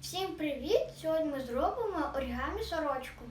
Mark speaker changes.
Speaker 1: Всім привіт! Сьогодні ми зробимо орігамі сорочку.